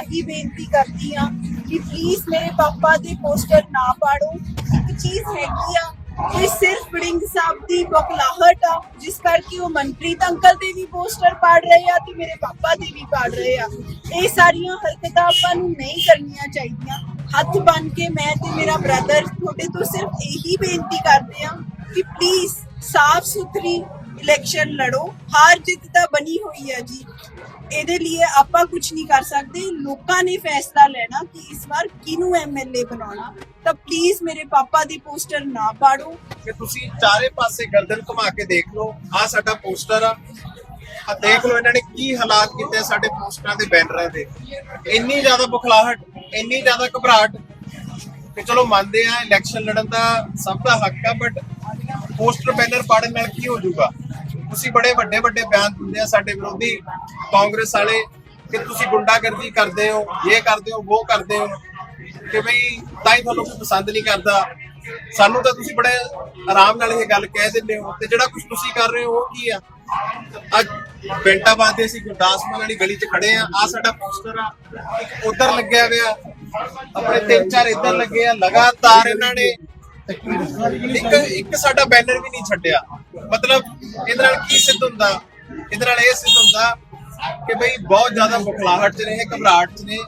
ਆਹੀ ਬੇਨਤੀ ਕਰਦੀ ਆ ਕਿ ਪਲੀਜ਼ ਮੇਰੇ ਪਾਪਾ ਦੇ ਪੋਸਟਰ ਨਾ ਪਾੜੋ। ਇੱਕ ਚੀਜ਼ ਹੈਗੀ ਆ ਕਿ ਸਿਰਫ ਬੜਿੰਗ ਸਾਹਿਬ ਦੀ ਬਕਲਾਹਟ ਆ, ਜਿਸ ਕਰਕੇ ਉਹ ਮਨਪ੍ਰੀਤ ਅੰਕਲ ਦੇ ਵੀ ਪੋਸਟਰ ਪਾੜ ਰਹੇ ਆ ਤੇ ਮੇਰੇ ਪਾਪਾ ਦੇ ਵੀ ਪਾੜ ਰਹੇ ਆ। ਇਹ ਸਾਰੀਆਂ ਹਰਕਤਾਂ ਆਪਾਂ ਨੂੰ ਨਹੀਂ ਕਰਨੀਆਂ ਚਾਹੀਦੀਆਂ। ਹੱਥ ਬੰਨ ਕੇ ਮੈਂ ਤੇ ਮੇਰਾ ਬ੍ਰਦਰ ਤੁਹਾਡੇ ਤੋਂ ਸਿਰਫ ਇਹੀ ਬੇਨਤੀ ਕਰਦੇ ਆ ਕਿ ਪਲੀਜ਼ ਸਾਫ਼ ਸੁਥਰੀ ਇਲੈਕਸ਼ਨ ਲੜੋ, ਹਾਰ ਜਿੱਤ ਤਾਂ ਬਣੀ ਹੋਈ ਹੈ ਜੀ। ਇਹਦੇ ਲਈ ਆਪਾਂ ਕੁਝ ਨਹੀਂ ਕਰ ਸਕਦੇ। ਲੋਕਾਂ ਨੇ ਫੈਸਲਾ ਲੈਣਾ ਕਿ ਇਸ ਵਾਰ ਕਿਹਨੂੰ ਐਮਐਲਏ ਬਣਾਉਣਾ। ਤਾਂ ਪਲੀਜ਼ ਮੇਰੇ ਪਾਪਾ ਦੀ ਪੋਸਟਰ ਨਾ ਪਾੜੋ। ਕਿ ਤੁਸੀਂ ਚਾਰੇ ਪਾਸੇ ਗਰਦਨ ਘੁਮਾ ਕੇ ਦੇਖ ਲਓ ਆ ਸਾਡਾ ਪੋਸਟਰ ਆ। ਆ ਦੇਖ ਲਓ ਇਹਨਾਂ ਨੇ ਕੀ ਹਾਲਾਤ ਕੀਤੇ ਸਾਡੇ ਪੋਸਟਰਾਂ ਦੇ ਬੈਨਰਾਂ ਦੇ। ਇੰਨੀ ਜ਼ਿਆਦਾ ਬੁਖਲਾਹਟ, ਇੰਨੀ ਜ਼ਿਆਦਾ ਘਬਰਾਹਟ। ਕਿ ਚਲੋ ਮੰਨਦੇ ਆ ਇਲੈਕਸ਼ਨ ਲੜਨ ਦਾ ਸਭ ਦਾ ਹੱਕ ਆ ਬਟ ਪੋਸਟਰ ਬੈਨਰ ਪਾੜਨ ਨਾਲ ਕੀ ਹੋ ਜਾਊਗਾ? ਤੁਸੀਂ ਬੜੇ ਵੱਡੇ ਵੱਡੇ ਬਿਆਨ ਦਿੰਦੇ ਆ ਸਾਡੇ ਵਿਰੋਧੀ ਕਾਂਗਰਸ ਵਾਲੇ ਕਿ ਤੁਸੀਂ ਗੁੰਡਾਗਰਦੀ ਕਰਦੇ ਹੋ, ਇਹ ਕਰਦੇ ਹੋ, ਉਹ ਕਰਦੇ ਹੋ, ਕਿ ਬਈ ਤਾਂ ਹੀ ਤੁਹਾਨੂੰ ਕੋਈ ਪਸੰਦ ਨਹੀਂ ਕਰਦਾ। ਸਾਨੂੰ ਤਾਂ ਤੁਸੀਂ ਬੜੇ ਆਰਾਮ ਨਾਲ ਇਹ ਗੱਲ ਕਹਿ ਦਿੰਦੇ ਹੋ ਤੇ ਜਿਹੜਾ ਕੁਝ ਤੁਸੀਂ ਕਰ ਰਹੇ ਹੋ ਉਹ ਕੀ ਆ? ਅੱਜ ਬੈਂਟਾ ਬਾਦੇ ਅਸੀਂ ਗੁਰਦਾਸਪੁਰ ਵਾਲੀ ਗਲੀ 'ਚ ਖੜੇ ਆ ਆ ਸਾਡਾ ਪੋਸਟਰ ਆ, ਇੱਕ ਉਧਰ ਲੱਗਿਆ ਹੋਇਆ, ਆਪਣੇ ਤਿੰਨ ਚਾਰ ਇੱਧਰ ਲੱਗੇ ਆ, ਲਗਾਤਾਰ ਇਹਨਾਂ ਨੇ ਇੱਕ ਇੱਕ ਸਾਡਾ ਬੈਨਰ ਵੀ ਨਹੀਂ ਛੱਡਿਆ। ਮਤਲਬ ਇਹਦੇ ਨਾਲ ਕੀ ਸਿੱਧ ਹੁੰਦਾ? ਇਹਦੇ ਨਾਲ ਇਹ ਸਿੱਧ ਹੁੰਦਾ ਕਿ ਬਈ ਬਹੁਤ ਜ਼ਿਆਦਾ ਬੁਖਲਾਹਟ ਚ ਨੇ ਘਬਰਾਹਟ ਚ ਨੇ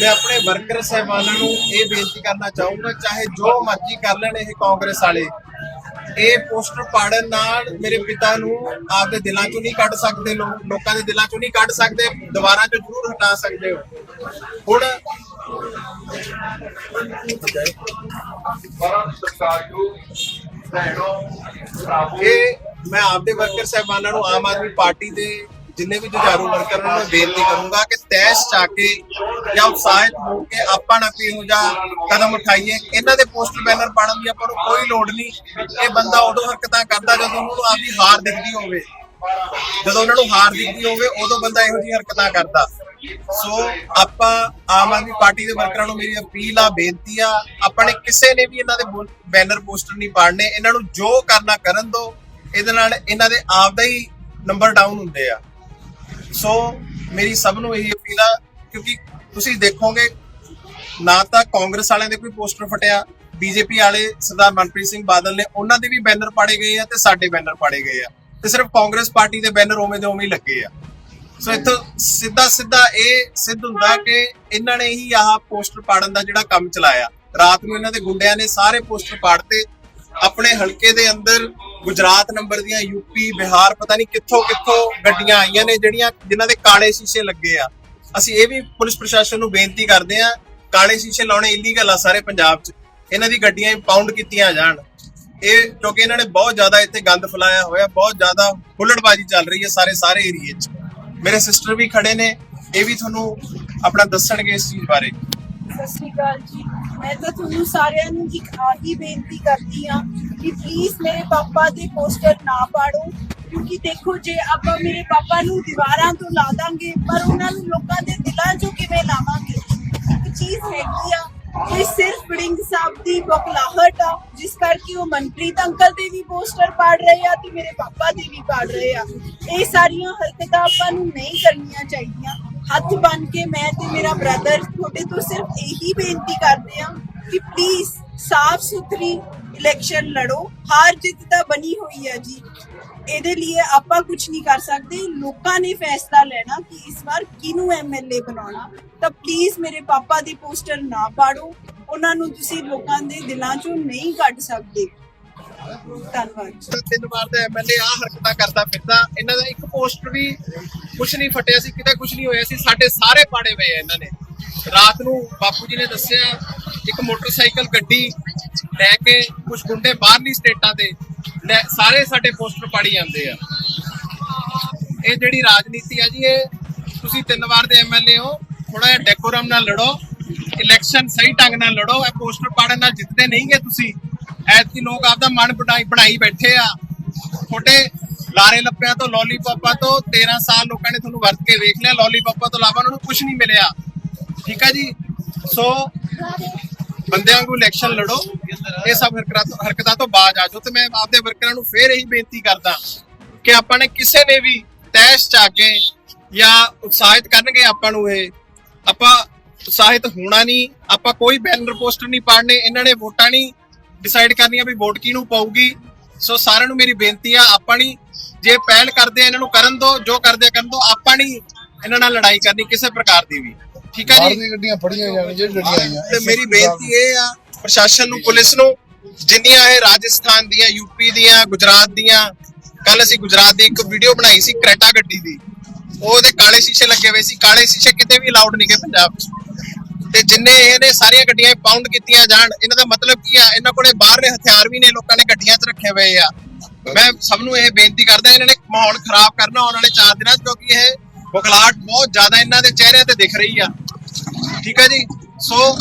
ਮੈਂ ਆਪਣੇ ਵਰਕਰ ਸਹਿਬਾਨਾਂ ਨੂੰ ਇਹ ਬੇਨਤੀ ਕਰਨਾ ਚਾਹੂੰਗਾ, ਚਾਹੇ ਜੋ ਮਰਜ਼ੀ ਕਰ ਲੈਣ ਇਹ ਕਾਂਗਰਸ ਵਾਲੇ, ਇਹ ਪੋਸਟਰ ਪਾੜਨ ਨਾਲ ਮੇਰੇ ਪਿਤਾ ਨੂੰ ਆਪਦੇ ਦਿਲਾਂ ਚੋਂ ਨਹੀਂ ਕੱਢ ਸਕਦੇ ਲੋਕਾਂ ਦੇ ਦਿਲਾਂ ਚੋਂ ਨਹੀਂ ਕੱਢ ਸਕਦੇ ਦੁਬਾਰਾ ਚੋਂ ਜ਼ਰੂਰ ਹਟਾ ਸਕਦੇ ਹੋ। ਹੁਣ ਪਰਮ ਸਤਿਕਾਰਯੋਗ ਭੈਣੋ ਭਰਾਵੋ ਇਹ ਮੈਂ ਆਪਦੇ ਵਰਕਰ ਸਹਿਬਾਨਾਂ ਨੂੰ ਆਮ ਆਦਮੀ ਪਾਰਟੀ ਦੇ ਜਿੰਨੇ ਵੀ ਜੁਝਾਰੂ ਵਰਕਰ ਨੂੰ, ਮੈਂ ਬੇਨਤੀ ਕਰੂੰਗਾ ਕਿ ਤੈਸ਼ ਚਾ ਕੇ ਜਾਂ ਉਤਸ਼ਾਹਿਤ ਹੋ ਕੇ ਆਪਾਂ ਨਾ ਕੋਈ ਇਹੋ ਜਿਹਾ ਕਦਮ ਉਠਾਈਏ। ਇਹਨਾਂ ਦੇ ਪੋਸਟਰ ਬੈਨਰ ਪਾਉਣ ਦੀ ਆਪਾਂ ਨੂੰ ਕੋਈ ਲੋੜ ਨਹੀਂ। ਇਹ ਬੰਦਾ ਉਦੋਂ ਹਰਕਤਾਂ ਕਰਦਾ ਜਦੋਂ ਉਹਨੂੰ ਆਪਦੀ ਹਾਰ ਦਿਖਦੀ ਹੋਵੇ। ਜਦੋਂ ਉਹਨਾਂ ਨੂੰ ਹਾਰ ਦਿੱਤੀ ਹੋਵੇ, ਉਦੋਂ ਬੰਦਾ ਇਹੋ ਜਿਹੀ ਹਰਕਤਾਂ ਕਰਦਾ। ਸੋ ਆਪਾਂ ਆਮ ਆਦਮੀ ਪਾਰਟੀ ਦੇ ਵਰਕਰਾਂ ਨੂੰ ਮੇਰੀ ਅਪੀਲ ਆ, ਬੇਨਤੀ ਆ, ਆਪਾਂ ਨੇ ਕਿਸੇ ਨੇ ਵੀ ਇਹਨਾਂ ਦੇ ਬੈਨਰ ਪੋਸਟਰ ਨਹੀਂ ਪਾੜਨੇ, ਇਹਨਾਂ ਨੂੰ ਜੋ ਕਰਨਾ ਕਰਨ ਦੋ, ਇਹਦੇ ਨਾਲ ਇਹਨਾਂ ਦੇ ਆਪਦਾ ਹੀ ਨੰਬਰ ਡਾਊਨ ਹੁੰਦੇ ਆ। ਸੋ ਮੇਰੀ ਸਭ ਨੂੰ ਇਹੀ ਅਪੀਲ ਆ, ਕਿਉਂਕਿ ਤੁਸੀਂ ਦੇਖੋਗੇ, ਨਾ ਤਾਂ ਕਾਂਗਰਸ ਵਾਲਿਆਂ ਦੇ ਕੋਈ ਪੋਸਟਰ ਫਟਿਆ, ਬੀਜੇਪੀ ਵਾਲੇ ਸਰਦਾਰ ਮਨਪ੍ਰੀਤ ਸਿੰਘ ਬਾਦਲ ਨੇ, ਉਹਨਾਂ ਦੇ ਵੀ ਬੈਨਰ ਪਾੜੇ ਗਏ ਆ ਤੇ ਸਾਡੇ ਬੈਨਰ ਪਾੜੇ ਗਏ ਆ। ਤੇ ਸਿਰਫ ਕਾਂਗਰਸ ਪਾਰਟੀ ਦੇ ਬੈਨਰ ਉਵੇਂ ਦੇ ਉਵੇਂ ਹੀ ਲੱਗੇ ਆ। ਸੋ ਇੱਥੋਂ ਸਿੱਧਾ ਸਿੱਧਾ ਇਹ ਸਿੱਧ ਹੁੰਦਾ ਕਿ ਇਹਨਾਂ ਨੇ ਹੀ ਆਹ ਪੋਸਟਰ ਪਾੜਨ ਦਾ ਜਿਹੜਾ ਕੰਮ ਚਲਾਇਆ। ਰਾਤ ਨੂੰ ਇਹਨਾਂ ਦੇ ਗੁੰਡਿਆਂ ਨੇ ਸਾਰੇ ਪੋਸਟਰ ਪਾੜਤੇ। ਆਪਣੇ ਹਲਕੇ ਦੇ ਅੰਦਰ ਗੁਜਰਾਤ ਨੰਬਰ ਦੀਆਂ ਯੂਪੀ, ਬਿਹਾਰ, ਪਤਾ ਨਹੀਂ ਕਿੱਥੋਂ ਕਿੱਥੋਂ ਗੱਡੀਆਂ ਆਈਆਂ ਨੇ ਜਿਹੜੀਆਂ ਜਿਨ੍ਹਾਂ ਦੇ ਕਾਲੇ ਸ਼ੀਸ਼ੇ ਲੱਗੇ ਆ। ਅਸੀਂ ਇਹ ਵੀ ਪੁਲਿਸ ਪ੍ਰਸ਼ਾਸਨ ਨੂੰ ਬੇਨਤੀ ਕਰਦੇ ਆ ਕਾਲੇ ਸ਼ੀਸ਼ੇ ਲਾਉਣੇ ਇਲੀਗਲ ਆ ਸਾਰੇ ਪੰਜਾਬ 'ਚ। ਇਹਨਾਂ ਦੀ ਗੱਡੀਆਂ ਇੰਪਾਊਂਡ ਕੀਤੀਆਂ ਜਾਣ। ਇਹ ਕਿਉਂਕਿ ਇਹਨਾਂ ਨੇ ਬਹੁਤ ਜ਼ਿਆਦਾ ਇੱਥੇ ਗੰਦ ਫੈਲਾਇਆ ਹੋਇਆ, ਬਹੁਤ ਜ਼ਿਆਦਾ ਹੁੱਲੜਬਾਜ਼ੀ ਚੱਲ ਰਹੀ ਹੈ ਸਾਰੇ ਸਾਰੇ ਏਰੀਏ 'ਚ। ਮੇਰੇ ਸਿਸਟਰ ਵੀ ਖੜੇ ਨੇ, ਇਹ ਵੀ ਤੁਹਾਨੂੰ ਆਪਣਾ ਦੱਸਣਗੇ ਇਸ ਚੀਜ਼ ਬਾਰੇ। ਸਤਿ ਸ਼੍ਰੀ ਅਕਾਲ ਜੀ। ਮੈਂ ਤਾਂ ਤੁਹਾਨੂੰ ਸਾਰਿਆਂ ਨੂੰ ਇੱਕ ਆਹੀ ਬੇਨਤੀ ਕਰਦੀ ਆ ਕਿ ਪਲੀਜ਼ ਮੇਰੇ ਪਾਪਾ ਦੇ ਪੋਸਟਰ ਨਾ ਪਾੜੋ, ਕਿਉਂਕਿ ਦੇਖੋ ਜੇ ਆਪਾਂ ਮੇਰੇ ਪਾਪਾ ਨੂੰ ਦੀਵਾਰਾਂ ਤੋਂ ਲਾ ਦਾਂਗੇ, ਪਰ ਉਹਨਾਂ ਨੂੰ ਲੋਕਾਂ ਦੇ ਦਿਲਾਂ 'ਚੋਂ ਕਿਵੇਂ ਲਾਵਾਂਗੇ? ਇੱਕ ਚੀਜ਼ ਹੈਗੀ ਆ ਕਿ ਸਿਰਫ ਬੜਿੰਗ ਸਾਹਿਬ ਦੀ ਬਕਲਾਹਟ ਆ, ਜਿਸ ਕਰਕੇ ਉਹ ਮਨਪ੍ਰੀਤ ਅੰਕਲ ਦੇ ਵੀ ਪੋਸਟਰ ਪਾੜ ਰਹੇ ਆ ਤੇ ਮੇਰੇ ਪਾਪਾ ਦੇ ਵੀ ਪਾੜ ਰਹੇ ਆ। ਇਹ ਸਾਰੀਆਂ ਹਰਕਤਾਂ ਆਪਾਂ ਨੂੰ ਨਹੀਂ ਕਰਨੀਆਂ ਚਾਹੀਦੀਆਂ। ਹੱਥ ਬੰਨ ਕੇ ਮੈਂ ਤੇ ਮੇਰਾ ਬ੍ਰਦਰ ਤੁਹਾਡੇ ਤੋਂ ਸਿਰਫ ਇਹੀ ਬੇਨਤੀ ਕਰਦੇ ਆ ਕਿ ਪਲੀਜ਼ ਸਾਫ਼ ਸੁਥਰੀ ਇਲੈਕਸ਼ਨ ਲੜੋ, ਹਾਰ ਜਿੱਤ ਤਾਂ ਬਣੀ ਹੋਈ ਹੈ ਜੀ। ਇਹਦੇ ਲਈ ਆਪਾਂ ਕੁਝ ਨਹੀਂ ਕਰ ਸਕਦੇ। ਲੋਕਾਂ ਨੇ ਫੈਸਲਾ ਲੈਣਾ ਕਿ ਇਸ ਵਾਰ ਕਿਹਨੂੰ ਐਮਐਲਏ ਬਣਾਉਣਾ। ਤਾਂ ਪਲੀਜ਼ ਮੇਰੇ ਪਾਪਾ ਦੀ ਪੋਸਟਰ ਨਾ ਪਾੜੋ। ਉਹਨਾਂ ਨੂੰ ਤੁਸੀਂ ਲੋਕਾਂ ਦੇ ਦਿਲਾਂ ਚੋਂ ਨਹੀਂ ਕੱਢ ਸਕਦੇ। ਧੰਨਵਾਦ ਤਿੰਨ ਵਾਰ ਦਾ ਐਮਐਲਏ ਆ ਹਰਕਤਾਂ ਕਰਦਾ ਫਿਰਦਾ। ਇਹਨਾਂ ਦਾ ਇੱਕ ਪੋਸਟਰ ਵੀ ਕੁਝ ਨਹੀਂ ਫਟਿਆ ਸੀ, ਕਿਤੇ ਕੁਝ ਨਹੀਂ ਹੋਇਆ ਸੀ। ਸਾਡੇ ਸਾਰੇ ਪਾੜੇ ਪਏ ਆ ਇਹਨਾਂ ਨੇ। ਰਾਤ ਨੂੰ ਬਾਪੂ ਜੀ ਨੇ ਦੱਸਿਆ, ਇੱਕ ਮੋਟਰਸਾਈਕਲ ਗੱਡੀ ਲੈ ਕੇ ਕੁਝ ਗੁੰਡੇ ਬਾਹਰਲੀ ਸਟੇਟਾਂ ਦੇ ਲੈ- ਸਾਰੇ ਸਾਡੇ ਪੋਸਟਰ ਪਾੜੀ ਜਾਂਦੇ ਆ। ਇਹ ਜਿਹੜੀ ਰਾਜਨੀਤੀ ਆ ਜੀ, ਇਹ ਤੁਸੀਂ ਤਿੰਨ ਵਾਰ ਦੇ ਐਮਐਲਏ ਹੋ ਥੋੜਾ ਜਿਹਾ ਡੈਕੋਰਮ ਨਾਲ ਲੜੋ ਇਲੈਕਸ਼ਨ ਸਹੀ ਢੰਗ ਨਾਲ ਲੜੋ, ਇਹ ਪੋਸਟਰ ਪਾੜਨ ਨਾਲ ਜਿੱਤਦੇ ਨਹੀਂਗੇ ਤੁਸੀਂ। ਐਤਕੀ ਲੋਕ ਆਪਦਾ ਮਨ ਬਣਾਈ ਬਣਾਈ ਬੈਠੇ ਆ। ਤੁਹਾਡੇ ਲਾਰੇ ਲੱਪਿਆਂ ਤੋਂ ਲੋਲੀਪੌਪਾਂ ਤੋਂ 13 ਸਾਲ ਲੋਕਾਂ ਨੇ ਤੁਹਾਨੂੰ ਵਰਤ ਕੇ ਵੇਖ ਲਿਆ ਲੋਲੀਪੌਪਾਂ ਤੋਂ ਇਲਾਵਾ ਉਹਨਾਂ ਨੂੰ ਕੁਝ ਨਹੀਂ ਮਿਲਿਆ। ਠੀਕ ਆ ਜੀ? ਸੋ ਬੰਦਿਆਂ ਨੂੰ ਇਲੈਕਸ਼ਨ ਲੜੋ। ਇਹ ਸਭ ਹਰਕਤਾਂ ਤੋਂ ਹਰਕਤਾਂ ਤੋਂ ਬਾਜ ਆ ਜਾਓ ਤੇ ਮੈਂ ਆਪਦੇ ਵਰਕਰਾਂ ਨੂੰ ਫੇਰ ਇਹੀ ਬੇਨਤੀ ਕਰਦਾ ਕਿ ਆਪਾਂ ਨੇ ਕਿਸੇ ਨੇ ਵੀ ਤੈਸ਼ ਚਾ ਕੇ ਜਾਂ ਉਤਸ਼ਾਹਿਤ ਕਰਨਗੇ ਆਪਾਂ ਨੂੰ ਇਹ। ਆਪਾਂ ਉਤਸ਼ਾਹਿਤ ਹੋਣਾ ਨਹੀਂ ਆਪਾਂ ਕੋਈ ਬੈਨਰ ਪੋਸਟਰ ਨਹੀਂ ਪਾੜਨੇ ਇਹਨਾਂ ਨੇ ਵੋਟਾਂ ਨਹੀਂ ਡਿਸਾਈਡ ਕਰਨੀਆਂ ਵੀ ਵੋਟ ਕਿਹਨੂੰ ਪਾਊਗੀ। ਸੋ ਸਾਰਿਆਂ ਨੂੰ ਮੇਰੀ ਬੇਨਤੀ ਆ ਆਪਾਂ ਨਹੀਂ ਜੇ ਪਹਿਲ ਕਰਦੇ ਆ ਇਹਨਾਂ ਨੂੰ ਕਰਨ ਦੋ ਜੋ ਕਰਦੇ ਆ ਕਰਨ ਦੋ ਆਪਾਂ ਨਹੀਂ ਇਹਨਾਂ ਨਾਲ ਲੜਾਈ ਕਰਨੀ ਕਿਸੇ ਪ੍ਰਕਾਰ ਦੀ ਵੀ। ਠੀਕ ਹੈ ਬਾਹਰ ਜੀ ਦੀਆਂ ਗੱਡੀਆਂ ਫੜੀਆਂ ਜਾਣ ਜਿਹੜੀਆਂ ਤੇ ਮੇਰੀ ਬੇਨਤੀ ਇਹ ਆ ਪ੍ਰਸ਼ਾਸਨ ਨੂੰ, ਪੁਲਿਸ ਨੂੰ, ਜਿੰਨੀਆਂ ਇਹ ਰਾਜਸਥਾਨ ਦੀਆਂ ਯੂਪੀ ਦੀਆਂ, ਗੁਜਰਾਤ ਦੀਆਂ ਕੱਲ ਅਸੀਂ ਗੁਜਰਾਤ ਦੀ ਇੱਕ ਵੀਡੀਓ ਬਣਾਈ ਸੀ, ਕਰੇਟਾ ਗੱਡੀ ਦੀ। ਉਹਦੇ ਕਾਲੇ ਸ਼ੀਸ਼ੇ ਲੱਗੇ ਹੋਏ ਸੀ, ਕਾਲੇ ਸ਼ੀਸ਼ੇ ਕਿਤੇ ਵੀ ਅਲਾਉਡ ਨਹੀਂਗੇ ਪੰਜਾਬ 'ਚ। ਤੇ ਜਿੰਨੇ ਇਹਨੇ ਸਾਰੀਆਂ ਗੱਡੀਆਂ ਪਾਉਂਡ ਕੀਤੀਆਂ ਜਾਣ, ਇਹਨਾਂ ਦਾ ਮਤਲਬ ਕੀ ਆ? ਇਹਨਾਂ ਕੋਲੇ ਬਾਹਰਲੇ ਹਥਿਆਰ ਵੀ ਨੇ, ਲੋਕਾਂ ਨੇ ਗੱਡੀਆਂ 'ਚ ਰੱਖੇ ਹੋਏ ਆ। ਮੈਂ ਸਭ ਨੂੰ ਇਹ ਬੇਨਤੀ ਕਰਦਾ, ਇਹਨਾਂ ਨੇ ਮਾਹੌਲ ਖਰਾਬ ਕਰਨਾ ਆਉਣ ਵਾਲੇ 4 ਦਿਨਾਂ 'ਚ, ਕਿਉਂਕਿ ਇਹ ਬੁਖਲਾਟ ਬਹੁਤ ਜ਼ਿਆਦਾ ਇਹਨਾਂ ਦੇ ਚਿਹਰਿਆਂ ਤੇ ਦਿਖ ਰਹੀ ਆ। ਠੀਕ ਹੈ ਜੀ? ਸੋ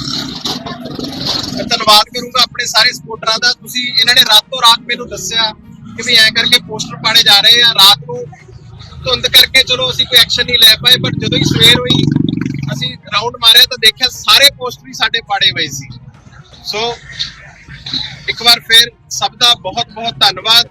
ਧੰਨਵਾਦ ਕਰੂੰਗਾ ਆਪਣੇ ਸਾਰੇ ਸਪੋਰਟਰਾਂ ਦਾ। ਤੁਸੀਂ ਇਹਨਾਂ ਨੇ ਰਾਤੋਂ ਰਾਤ ਮੈਨੂੰ ਦੱਸਿਆ ਕਿ ਵੀ ਐਂ ਕਰਕੇ ਪੋਸਟਰ ਪਾੜੇ ਜਾ ਰਹੇ ਆ। ਰਾਤ ਨੂੰ ਧੁੰਦ ਕਰਕੇ ਚਲੋ ਅਸੀਂ ਕੋਈ ਐਕਸ਼ਨ ਨਹੀਂ ਲੈ ਪਾਏ ਬਟ ਜਦੋਂ ਹੀ ਸਵੇਰ ਹੋਈ, ਅਸੀਂ ਰਾਉਂਡ ਮਾਰਿਆ ਤਾਂ ਦੇਖਿਆ ਸਾਰੇ ਪੋਸਟਰ ਹੀ ਸਾਡੇ ਪਾੜੇ ਹੋਏ ਸੀ। ਸੋ ਇੱਕ ਵਾਰ ਫਿਰ ਸਭ ਦਾ ਬਹੁਤ ਬਹੁਤ ਧੰਨਵਾਦ।